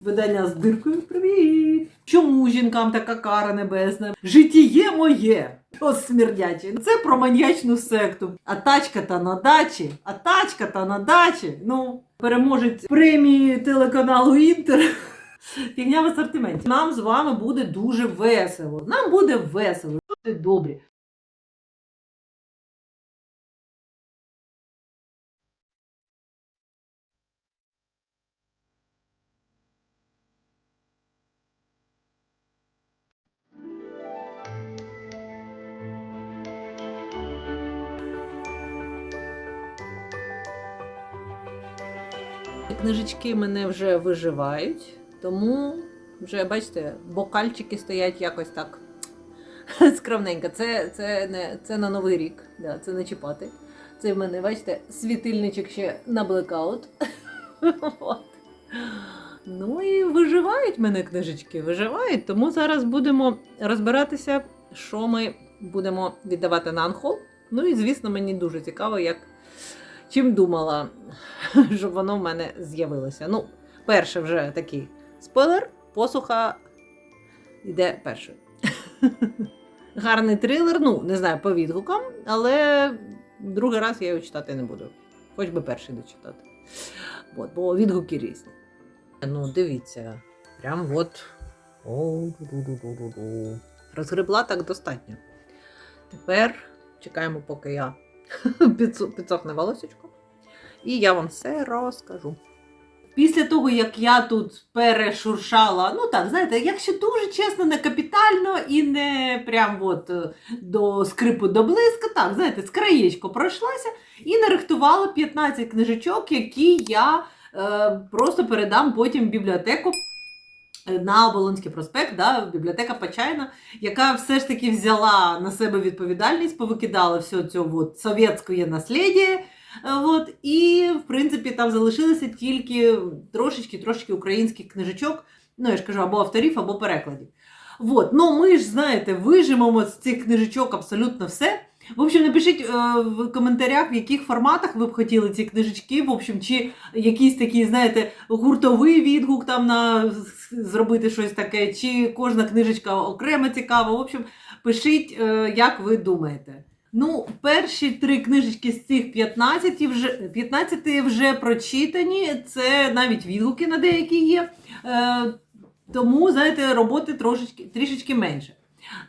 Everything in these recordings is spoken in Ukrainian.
Видання з диркою привіт! Чому жінкам така кара небесна? Житіє моє! О, смердяче. Це про маньячну секту. А тачка та на дачі, а тачка та на дачі. Ну, переможець премії телеканалу Інтер. Фігня в асортименті. Нам з вами буде дуже весело. Нам буде весело. Люди добрі. Книжечки мене вже виживають, тому вже, бачите, бокальчики стоять якось так скромненько. Це, це, не, це на Новий рік, да, це не чіпати. Це в мене, бачите, світильничок ще на блекаут. Ну і виживають мене книжечки, виживають. Тому зараз будемо розбиратися, що ми будемо віддавати на анхол. Ну і звісно, мені дуже цікаво, як чим думала, щоб воно в мене з'явилося. Ну, перше вже такий спойлер, посуха йде перший. Гарний трилер, ну, не знаю, по відгукам, але другий раз я його читати не буду. Хоч би перший дочитати. От, бо відгуки різні. Ну, дивіться, прям от. Розгребла так достатньо. Тепер чекаємо, поки я підсохне волосечко. І я вам все розкажу. Після того, як я тут перешуршала, ну так, знаєте, якщо дуже чесно, не капітально і не прям от е, до скрипу до блиска, так, знаєте, з краєчко пройшлася і нарихтувала 15 книжечок, які я е, просто передам потім в бібліотеку. Е, На Оболонський проспект, да, бібліотека Почайна, яка все ж таки взяла на себе відповідальність, повикидала все це от, совєтське наслідя. Е, От, і, в принципі, там залишилося тільки трошечки трошечки українських книжечок, ну я ж кажу, або авторів, або перекладів. От, ну ми ж знаєте, вижимемо з цих книжечок абсолютно все. В общем, напишіть е, в коментарях, в яких форматах ви б хотіли ці книжечки. В общем, чи якийсь такий, знаєте, гуртовий відгук там на зробити щось таке, чи кожна книжечка окремо цікава. В общем, пишіть, е, як ви думаєте. Ну, перші три книжечки з цих 15 вже, 15 вже прочитані, це навіть відгуки на деякі є. Е, тому, знаєте, роботи трошечки, трішечки менше.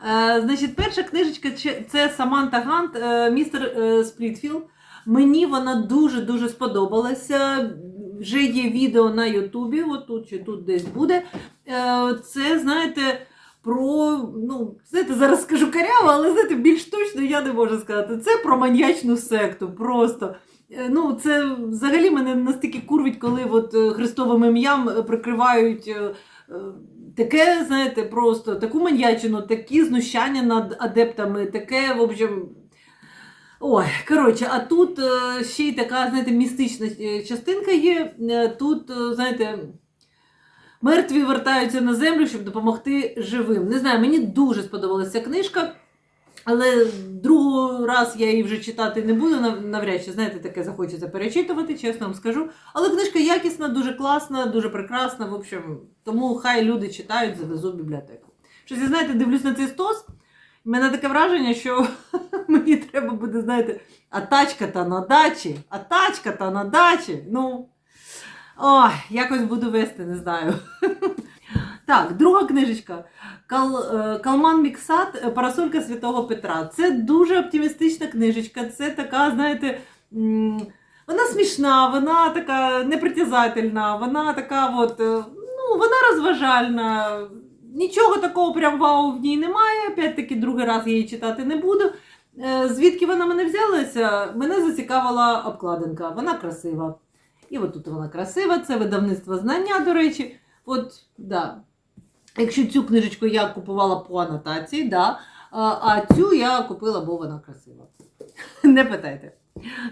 Е, значить, перша книжечка це Саманта Гант, е, містер е, Сплітфілд. Мені вона дуже-дуже сподобалася. Вже є відео на Ютубі, отут чи тут десь буде. Це, знаєте, про, ну, знаєте, зараз скажу каряво, але знаєте, більш точно я не можу сказати. Це про маньячну секту. Просто. Ну, це взагалі мене настільки курвить, коли от Христовим ім'ям прикривають таке, знаєте, просто таку маньячину, такі знущання над адептами, таке, в общем. Ой, коротше, а тут е, ще й така, знаєте, містична е, частинка є. Е, Тут, знаєте, мертві вертаються на землю, щоб допомогти живим. Не знаю, мені дуже сподобалася книжка, але другий раз я її вже читати не буду. Навряд чи, знаєте, таке захочеться перечитувати, чесно вам скажу. Але книжка якісна, дуже класна, дуже прекрасна. В общем, тому хай люди читають, завезу в бібліотеку. Щось, я, знаєте, дивлюсь на цей стос. У мене таке враження, що мені треба буде, знаєте, а тачка та на дачі, а тачка та на дачі. Ну, ой, якось буду вести, не знаю. Так, друга книжечка. Кал, е, Калман Міксат е, Парасолька Святого Петра. Це дуже оптимістична книжечка. Це така, знаєте, вона смішна, вона така непритязательна, вона така от, е, ну, вона розважальна. Нічого такого прям вау в ній немає. Опять-таки, другий раз я її читати не буду. Звідки вона мене взялася? Мене зацікавила обкладинка. Вона красива. І от тут вона красива, це видавництво знання, до речі. От, да. Якщо цю книжечку я купувала по анотації, да, а, цю я купила, бо вона красива. Не питайте.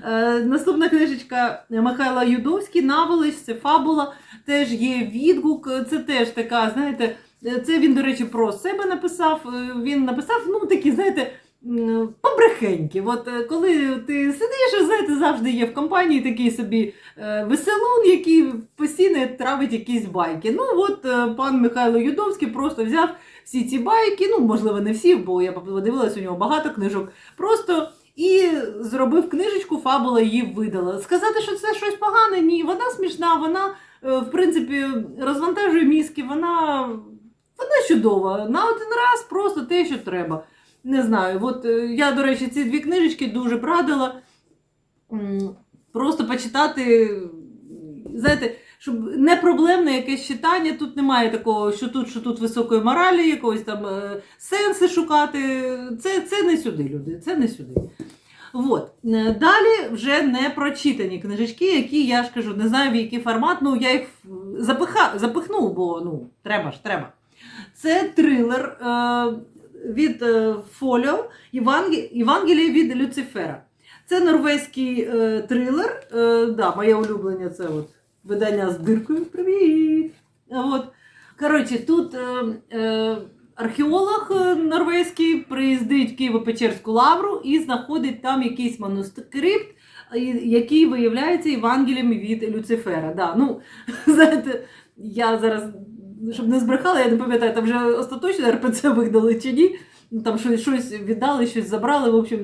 Е, наступна книжечка Михайла Юдовський, Наволич, це фабула, теж є відгук. Це теж така, знаєте, це він, до речі, про себе написав. Е, Він написав, ну, такі, знаєте, побрехеньки. От е, коли ти сидиш, знаєте, завжди є в компанії такий собі е, веселун, який постійно травить якісь байки. Ну от е, пан Михайло Юдовський просто взяв всі ці байки, ну можливо, не всі, бо я подивилась, у нього багато книжок. Просто і зробив книжечку, фабула її видала. Сказати, що це щось погане, ні, вона смішна, вона, в принципі, розвантажує мізки, вона, вона чудова. На один раз просто те, що треба. Не знаю, от е, я, до речі, ці дві книжечки дуже б радила. Просто почитати, знаєте, щоб не проблемне якесь читання, тут немає такого, що тут, що тут високої моралі, якогось там е, сенси шукати. Це, це не сюди, люди, це не сюди. От. Е, Далі вже не прочитані книжечки, які я ж кажу, не знаю в який формат, ну я їх запиха, запихну, бо ну, треба ж, треба. Це трилер від е, Фоліо Євангеліє від Люцифера. Це норвезький е, трилер. Е, да, моє улюблення це от видання з диркою. Привіт! От. Коротше, тут е, е, археолог е, норвезький приїздить в Києво-Печерську лавру і знаходить там якийсь манускрипт, який виявляється Євангелієм від Люцифера. Да, ну, знаєте, я зараз, щоб не збрехала, я не пам'ятаю, там вже остаточно РПЦ видали чи ні. Там щось, щось віддали, щось забрали. В общем,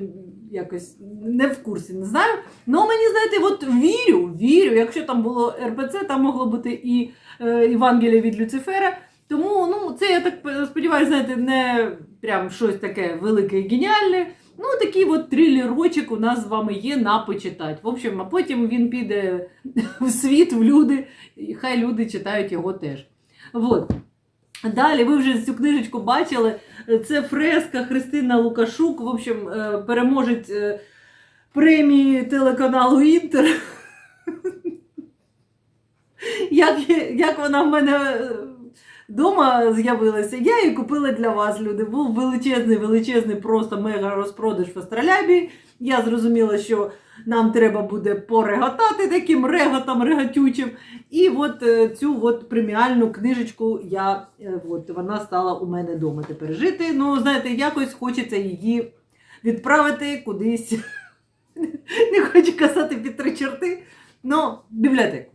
якось не в курсі, не знаю. Ну мені знаєте, от вірю, вірю. Якщо там було РПЦ, там могло бути і е, Євангелія від Люцифера. Тому ну, це я так сподіваюся, знаєте, не прям щось таке велике і геніальне. Ну, такий от трилерочок у нас з вами є на почитати. В общем, а потім він піде в світ, в люди, і хай люди читають його теж. Вот. Далі ви вже цю книжечку бачили. Це фреска Христина Лукашук. В общем, е, переможець е, премії телеканалу Інтер. Як, як вона в мене вдома з'явилася, я її купила для вас, люди. Був величезний, величезний, просто мега розпродаж в Астролябі. Я зрозуміла, що нам треба буде пореготати таким реготом реготючим. І от е, цю от преміальну книжечку я, е, от, вона стала у мене вдома тепер жити. Ну, знаєте, якось хочеться її відправити кудись. Не хочу казати під три черти. Ну, бібліотеку.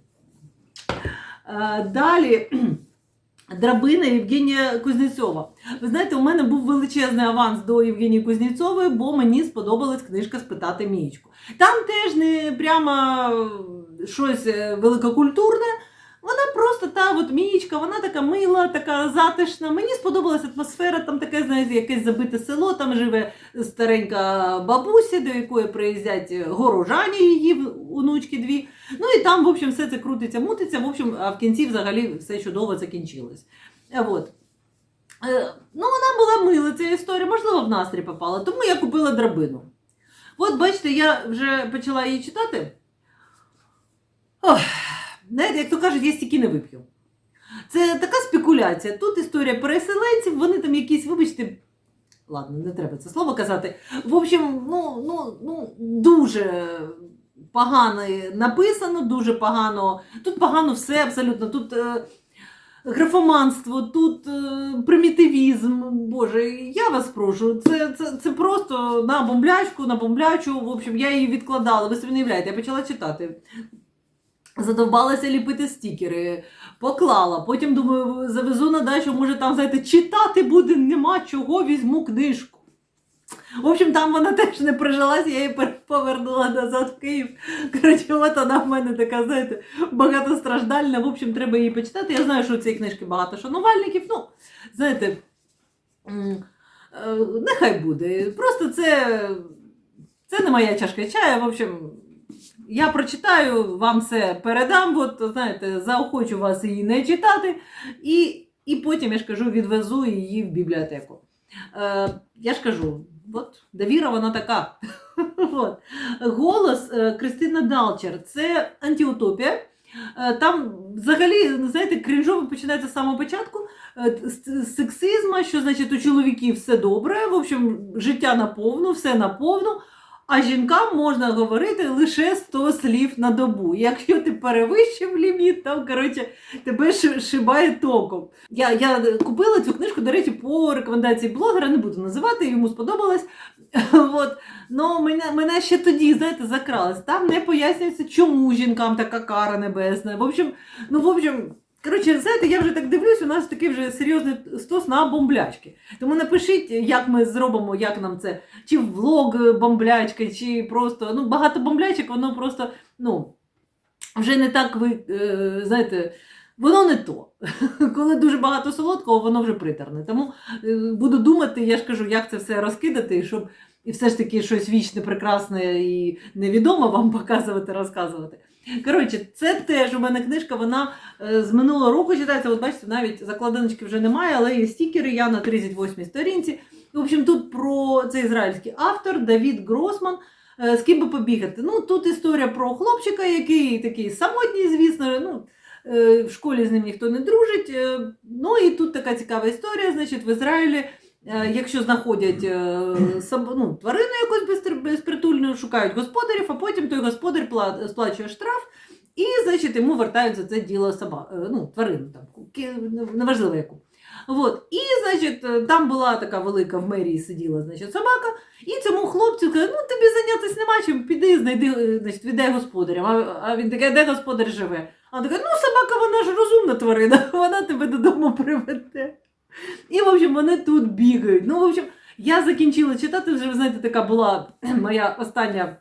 Е, Далі. Драбина Євгенія Кузнєцова. Ви знаєте, у мене був величезний аванс до Євгенії Кузнєцьової, бо мені сподобалась книжка Спитати Мієчку. Там теж не прямо щось е, великокультурне. Вона просто та от Мієчка, вона така мила, така затишна. Мені сподобалась атмосфера, там таке, знаєте, якесь забите село, там живе старенька бабуся, до якої приїздять горожані її онучки дві. Ну і там, в общем, все це крутиться, мутиться. В общем, а в кінці взагалі все чудово закінчилось. Е, От. Е, Ну, вона була мила, ця історія, можливо, в настрій попала, тому я купила драбину. От, бачите, я вже почала її читати. Ох, як то кажуть, я стільки не вип'ю. Це така спекуляція. Тут історія переселенців, вони там якісь, вибачте, ладно, не треба це слово казати. В общем, ну, ну, ну дуже погано написано, дуже погано. Тут погано все абсолютно. Тут е, графоманство, тут е, примітивізм. Боже, я вас прошу. Це, це, це просто на бомблячку, на бомблячу. В общем, я її відкладала. Ви собі не уявляєте, я почала читати. Задовбалася ліпити стікери, поклала. Потім думаю, завезу на дачу, може там, знаєте, читати буде, нема чого, візьму книжку. В общем, там вона теж не прижилась, я її повернула назад в Київ. Коротше, от вона в мене така, знаєте, багатостраждальна. В общем, треба її почитати. Я знаю, що у цієї книжки багато шанувальників. Ну, знаєте, е, нехай буде. Просто це, це не моя чашка чаю. В общем, я прочитаю, вам все передам. От, знаєте, заохочу вас її не читати. І, і потім, я ж кажу, відвезу її в бібліотеку. Е, я ж кажу, от довіра вона така. от. Голос е, Кристина Далчер це антиутопія. Е, Там взагалі, знаєте, крінжово починається з самого початку. Е, з- сексизму, що значить у чоловіків все добре, в общем, життя наповну, все наповну. А жінкам можна говорити лише 100 слів на добу. Якщо ти перевищив ліміт, там коротше, тебе шибає током. Я, я купила цю книжку, до речі, по рекомендації блогера, не буду називати, йому сподобалось. От. Ну, мене, мене ще тоді, знаєте, закралось. Там не пояснюється, чому жінкам така кара небесна. В общем, ну, в общем, коротше, знаєте, я вже так дивлюсь, у нас такий вже серйозний стос на бомблячки. Тому напишіть, як ми зробимо, як нам це, чи влог бомблячка, чи просто ну, багато бомблячок, воно просто ну, вже не так ви е, знаєте. Воно не то. Коли дуже багато солодкого, воно вже притерне. Тому е, буду думати, я ж кажу, як це все розкидати, щоб і все ж таки щось вічне, прекрасне і невідоме вам показувати, розказувати. Коротше, це теж у мене книжка, вона е, з минулого року читається. От бачите, навіть закладиночки вже немає, але є стікери, я на 38-й сторінці. В общем, тут про це ізраїльський автор Давід Гросман. Е, З ким би побігати? Ну, тут історія про хлопчика, який такий самотній, звісно. Ну, е, в школі з ним ніхто не дружить. Ну і тут така цікава історія. Значить, в Ізраїлі, якщо знаходять е, ну, тварину якусь безпритульну, шукають господарів, а потім той господар пла- сплачує штраф. І, значить, йому вертають за це діло соба, е, ну, тварину, там, неважливо яку. От. І, значить, е, там була така велика в мерії сиділа значить, собака, і цьому хлопцю каже, ну тобі зайнятися нема чим, піди, знайди, е, значить, віддай господарям. А, він такий, де господар живе? А вона така, ну собака, вона ж розумна тварина, вона тебе додому приведе. І, в общем, вони тут бігають. Ну, в общем, я закінчила читати, вже, ви знаєте, така була моя остання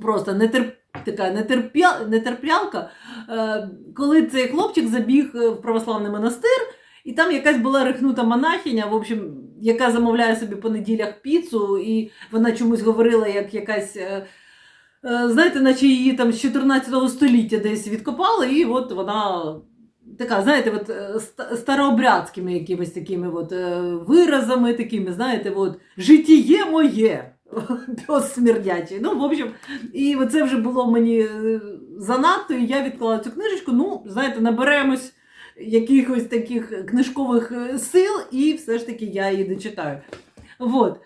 просто нетерп... така нетерпя... нетерпялка, е, коли цей хлопчик забіг е, в православний монастир, і там якась була рихнута монахиня, в общем, яка замовляє собі по неділях піцу, і вона чомусь говорила, як якась. е, Знаєте, наче її там з 14 століття десь відкопали, і от вона така, знаєте, от е, старообрядськими якимись такими от е, виразами, такими, знаєте, от житіє моє. Пес смердячий. Ну, в общем, і це вже було мені е, занадто, і я відклала цю книжечку. Ну, знаєте, наберемось якихось таких книжкових сил, і все ж таки я її дочитаю. Вот.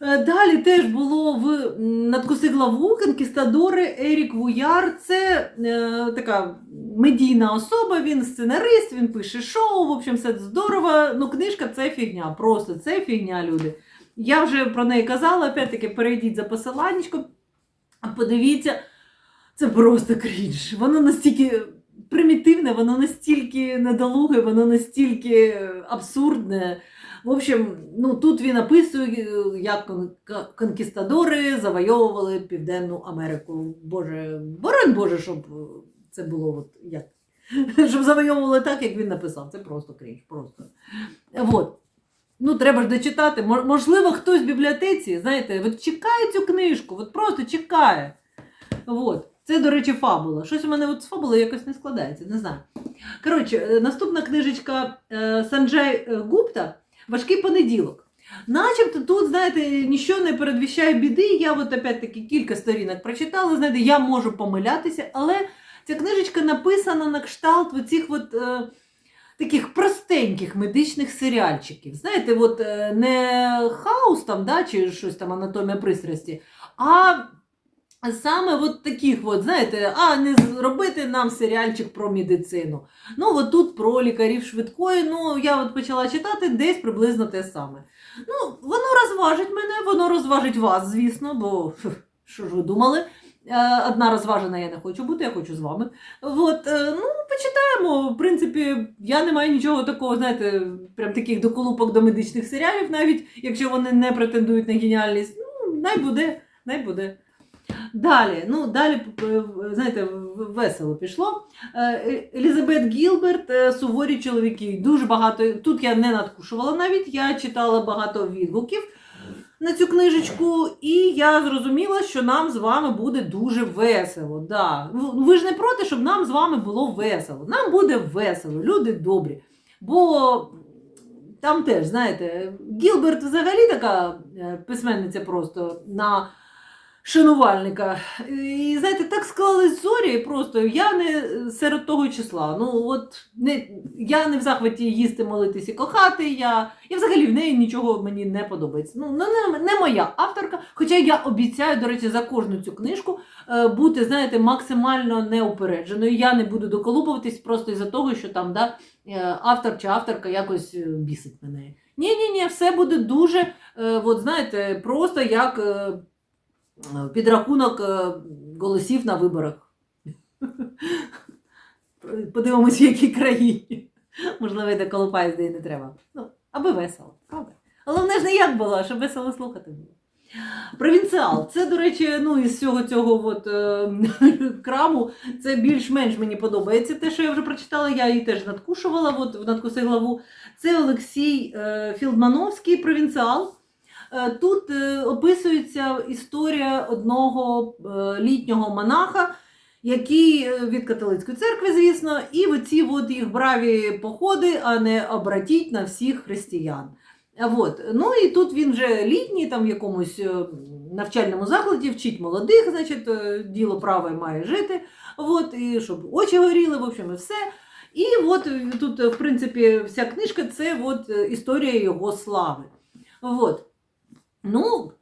Далі теж було в надкуси главу конкістадори Ерік Вуяр. Це е, така медійна особа, він сценарист, він пише шоу. В общем, все здорово. Ну, книжка це фігня. Просто це фігня, люди. Я вже про неї казала, опять-таки, перейдіть за посиланнячком, подивіться, це просто крінж. Воно настільки примітивне, воно настільки недолуге, воно настільки абсурдне. В общем, ну тут він описує, як конкістадори завойовували Південну Америку. Боже, боронь Боже, щоб це було от як. Щоб завойовували так, як він написав. Це просто крінж. Просто. Вот. Ну, треба ж дочитати. Можливо, хтось в бібліотеці, знаєте, от чекає цю книжку, от просто чекає. Вот. Це, до речі, фабула. Щось у мене от з фабулою якось не складається, не знаю. Коротше, е, наступна книжечка е, Санджай е, Гупта Важкий понеділок. Начебто тут, знаєте, нічого не передвіщає біди. Я от опять-таки кілька сторінок прочитала, знаєте, я можу помилятися, але ця книжечка написана на кшталт оцих от, е, таких простеньких медичних серіальчиків. Знаєте, от е, не хаус там, да, чи щось там анатомія пристрасті, а саме от таких, от, знаєте, а не зробити нам серіальчик про медицину. Ну, от тут про лікарів швидкої, ну, я от почала читати десь приблизно те саме. Ну, воно розважить мене, воно розважить вас, звісно, бо що ж ви думали? Е, Одна розважена я не хочу бути, я хочу з вами. От, е, ну, почитаємо. В принципі, я не маю нічого такого, знаєте, прям таких доколупок до медичних серіалів, навіть якщо вони не претендують на геніальність. Ну, най буде, най буде. Далі, ну, далі, е, знаєте, весело пішло. Елізабет Гілберт, суворі чоловіки. Дуже багато. Тут я не надкушувала навіть, я читала багато відгуків на цю книжечку, і я зрозуміла, що нам з вами буде дуже весело. Да. Ви- ж не проти, щоб нам з вами було весело. Нам буде весело, люди добрі. Бо там теж, знаєте, Гілберт взагалі така е, письменниця просто на шанувальника. І знаєте, так склались зорі, просто я не серед того числа. Ну, от не, я не в захваті їсти, молитись і кохати. Я, я взагалі в неї нічого мені не подобається. Ну, ну, не, не моя авторка. Хоча я обіцяю, до речі, за кожну цю книжку е, бути, знаєте, максимально неупередженою. Я не буду доколупуватись просто із-за того, що там да, е, автор чи авторка якось е, бісить мене. Ні, ні, ні, все буде дуже, от знаєте, просто як підрахунок е, голосів на виборах. Подивимось, в якій країні. Можливо, де колупаюсь, де не треба. Ну, аби весело, правда? Головне ж не як було, щоб весело слухати було. Провінціал. Це, до речі, ну, із всього цього от, е, краму, це більш-менш мені подобається. Те, що я вже прочитала, я її теж надкушувала от, надкуси главу. Це Олексій е, Філдмановський провінціал. Е, Тут е, описується історія одного е, літнього монаха, який від католицької церкви, звісно, і оці от їх браві походи, а не обратіть на всіх християн. От. Ну і тут він вже літній, там в якомусь навчальному закладі, вчить молодих, значить, діло праве має жити. От, і щоб очі горіли, в общем, і все. І от тут, в принципі, вся книжка це от історія його слави. От. Ну,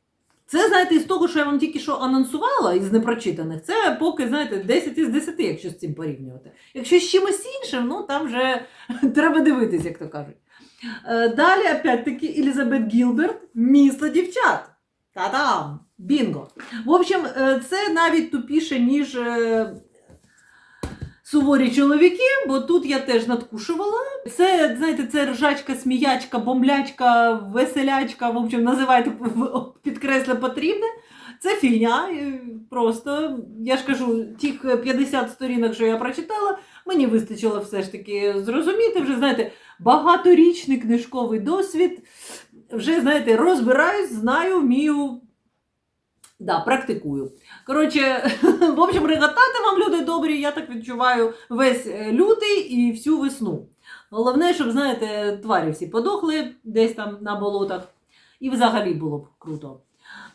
це, знаєте, із того, що я вам тільки що анонсувала із непрочитаних, це поки, знаєте, 10 із 10, якщо з цим порівнювати. Якщо з чимось іншим, ну там вже треба дивитись, як то кажуть. Е, Далі, опять-таки, Елізабет Гілберт, місто дівчат. Та-дам! Бінго! В общем, е, це навіть тупіше, ніж е, суворі чоловіки, бо тут я теж надкушувала. Це, знаєте, це ржачка, сміячка, бомблячка, веселячка, в общем, називайте підкресле потрібне. Це фігня. Просто я ж кажу, тих 50 сторінок, що я прочитала, мені вистачило все ж таки зрозуміти. Вже знаєте, багаторічний книжковий досвід. Вже, знаєте, розбираюсь, знаю, вмію. Да, практикую. Коротше, в общем, реготати вам, люди добрі, я так відчуваю весь е, лютий і всю весну. Головне, щоб, знаєте, тварі всі подохли десь там на болотах. І взагалі було б круто.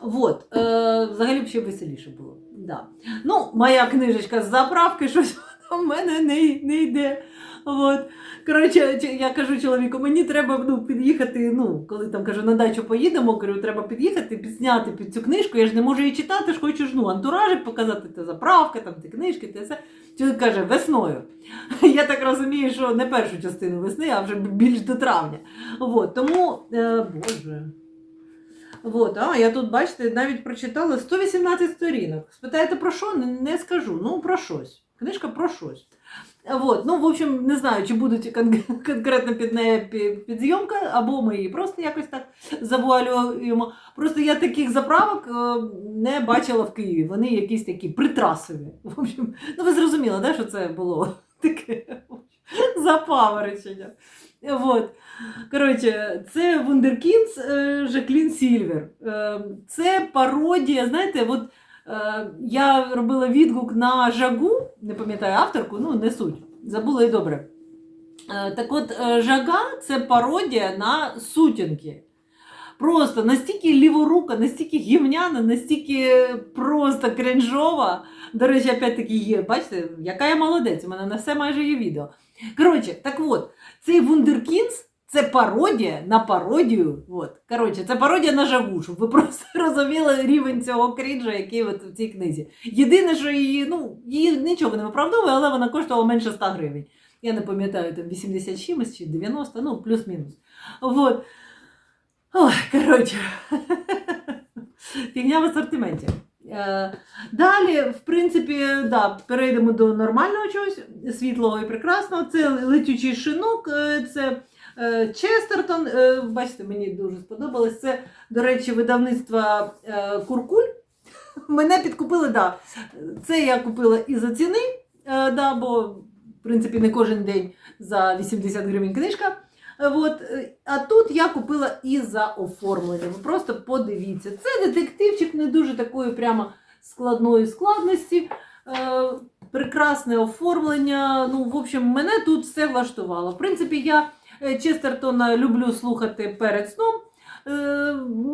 Вот. Е, взагалі б ще веселіше було. Да. Ну, моя книжечка з заправки, щось в мене не, не йде. От. Коротше, я кажу чоловіку, мені треба ну, під'їхати, ну, коли там кажу, на дачу поїдемо, кажу, треба під'їхати, підсняти під цю книжку. Я ж не можу її читати, ж хочу ж ну, антуражик показати, те заправка, там, ті книжки, те все. Чоловік каже, весною. Я так розумію, що не першу частину весни, а вже більш до травня. От, тому, е, боже. От, а я тут, бачите, навіть прочитала 118 сторінок. Спитаєте про що? Не скажу. Ну, про щось. Книжка про щось. Вот. Ну, в общем, не знаю, чи будуть кон- конкретно під неї пі- підзйомка, або ми її просто якось так завуалюємо. Просто я таких заправок е, не бачила в Києві. Вони якісь такі притрасові. В общем, ну ви зрозуміли, да, що це було таке запаморочення. Вот. Коротше, це Вундеркінс е, Жаклін Сільвер. Е, Це пародія, знаєте, от я робила відгук на жагу, не пам'ятаю авторку, ну не суть, забула і добре. Е, Так от, е, жага це пародія на сутінки. Просто настільки ліворука, настільки гімняна, настільки просто кринжова. До речі, опять-таки є, бачите, яка я молодець, у мене на все майже є відео. Коротше, так от, цей Вундеркінс це пародія на пародію. От. Коротше, це пародія на жагу, щоб ви просто розуміли рівень цього крінжа, який от в цій книзі. Єдине, що її, ну, її нічого не виправдовує, але вона коштувала менше 100 гривень. Я не пам'ятаю, там 80 чимось чи 90, ну, плюс-мінус. Вот. Ой, коротше. Фігня в асортименті. Е, Далі, в принципі, да, перейдемо до нормального чогось, світлого і прекрасного. Це летючий шинок, е, це Честертон. Е, Бачите, мені дуже сподобалось. Це, до речі, видавництво е, Куркуль. Мене підкупили, да. Це я купила і за ціни, е, да, бо, в принципі, не кожен день за 80 гривень книжка. Е, От, е, а тут я купила і за оформленням. Ви Просто подивіться. Це детективчик не дуже такої прямо складної складності. Е, прекрасне оформлення. Ну, в общем, мене тут все влаштувало. В принципі, я е, Честертона люблю слухати перед сном.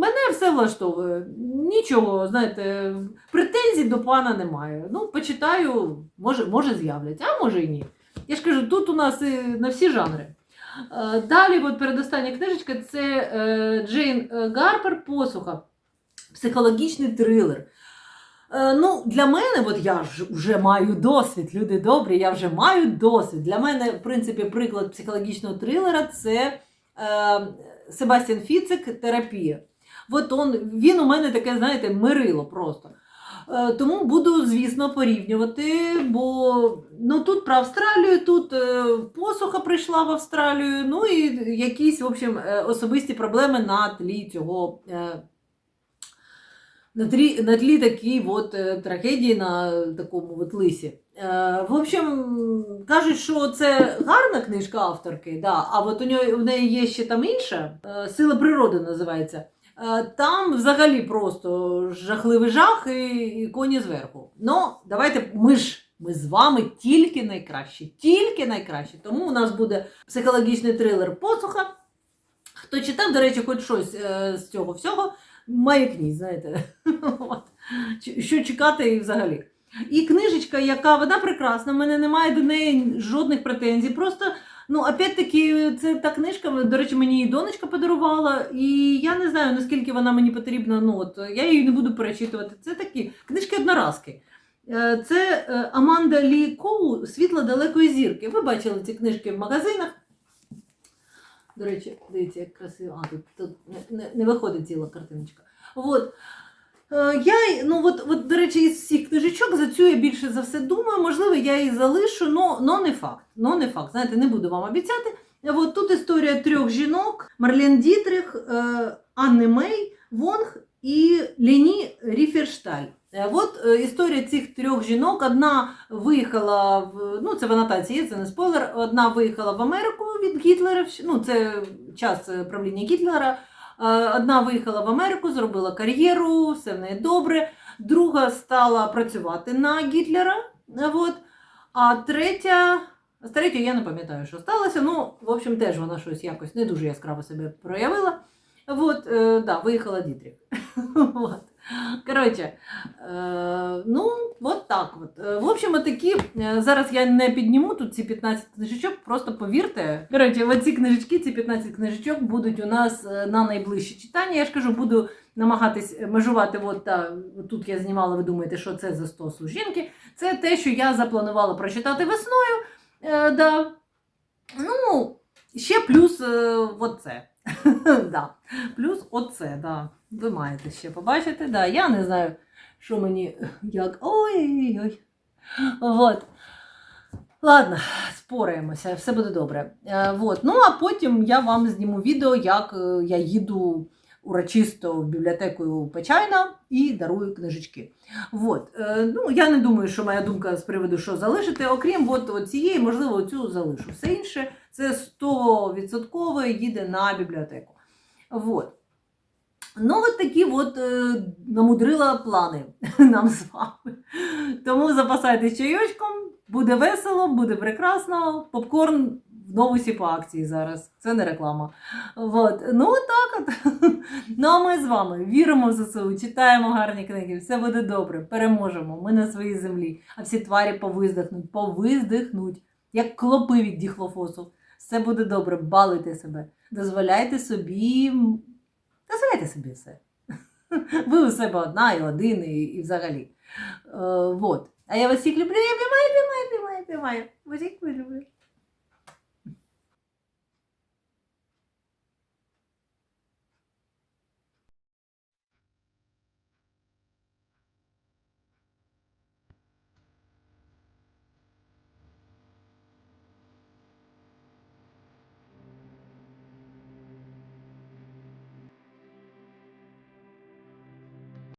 мене все влаштовує. Нічого, знаєте, претензій до пана немає. Ну, почитаю, може, може з'являться, а може і ні. Я ж кажу, тут у нас і на всі жанри. Е, Далі, от передостання книжечка це е, Джейн е, Гарпер Посуха. Психологічний трилер. Е, Ну, для мене, от я ж вже маю досвід, люди добрі, я вже маю досвід. Для мене, в принципі, приклад психологічного трилера це е, Себастьян Фіцик терапія. От он, він у мене таке, знаєте, мирило просто. Е, Тому буду, звісно, порівнювати, бо ну, тут про Австралію, тут е, посуха прийшла в Австралію, ну і якісь в общем, е, особисті проблеми на тлі цього. Е, на тлі, на тлі такій от, е, трагедії на такому от лисі. Е, в общем, кажуть, що це гарна книжка авторки, да, а от у неї, у неї є ще там інша, е, Сила природи називається. Там взагалі просто жахливий жах і, і коні зверху. Ну, давайте ми ж ми з вами тільки найкращі, тільки найкращі. Тому у нас буде психологічний трилер посуха. Хто читав, до речі, хоч щось е, з цього всього, маякніть, знаєте. От. Що чекати взагалі. І книжечка, яка вона прекрасна, в мене немає до неї жодних претензій. Просто, ну, опять-таки, це та книжка, до речі, мені її донечка подарувала, і я не знаю, наскільки вона мені потрібна. Ну, от, я її не буду перечитувати. Це такі книжки одноразки. Е, Це е, Аманда Лі Коу Світло далекої зірки. Ви бачили ці книжки в магазинах. До речі, дивіться, як красиво. А, тут, тут не, не, виходить ціла картиночка. От. Е, Я, ну, от, от, до речі, із всіх книжечок за цю я більше за все думаю. Можливо, я її залишу, но, но не факт. Но не факт. Знаєте, не буду вам обіцяти. От тут історія трьох жінок: Марлен Дітрих, е, Анни Мей, Вонг і Лені Ріфершталь. Е, От е, історія цих трьох жінок. Одна виїхала в ну це в анотації, це не спойлер. Одна виїхала в Америку від Гітлера. Ну це час е, правління Гітлера. Одна виїхала в Америку, зробила кар'єру, все в неї добре. Друга стала працювати на Гітлера. От. А третя. З третьою я не пам'ятаю, що сталося. Ну, в общем, теж вона щось якось не дуже яскраво себе проявила. От, е, да, виїхала Дітрік. От. Коротше, е, ну, от так от. Е, В общем, такі. Зараз я не підніму тут ці 15 книжечок, просто повірте. Коротше, оці книжечки, ці 15 книжечок будуть у нас е, на найближчі читання. Я ж кажу, буду намагатись межувати. От, та, тут я знімала, ви думаєте, що це за 100 жінки. Це те, що я запланувала прочитати весною. Е, да. Ну, ще плюс е, оце. да. Плюс оце, да. Ви маєте ще побачити. Да. Я не знаю, що мені як. Ой-ой-ой. Вот. Ладно, спораємося, все буде добре. Е, вот. Ну, а потім я вам зніму відео, як е, я їду урочисто в бібліотеку Печайна і дарую книжечки. Вот. Е, ну, я не думаю, що моя думка з приводу, що залишити, окрім от цієї, можливо, цю залишу. Все інше це 100% їде на бібліотеку. Вот. Ну, от такі от е, намудрила плани нам з вами. Тому запасайтесь чайочком, буде весело, буде прекрасно. Попкорн в новусі по акції зараз. Це не реклама. Вот. Ну, так от. Ну, а ми з вами віримо в ЗСУ, читаємо гарні книги, все буде добре, переможемо. Ми на своїй землі, а всі тварі повиздихнуть, повиздихнуть, як клопи від діхлофосу. Все буде добре, балуйте себе, дозволяйте собі. Дозволяйте собі все. Ви у себе одна і один, і, і взагалі. Е, вот. А я вас всіх люблю, я обіймаю, обіймаю, обіймаю, обіймаю. Всіх люблю.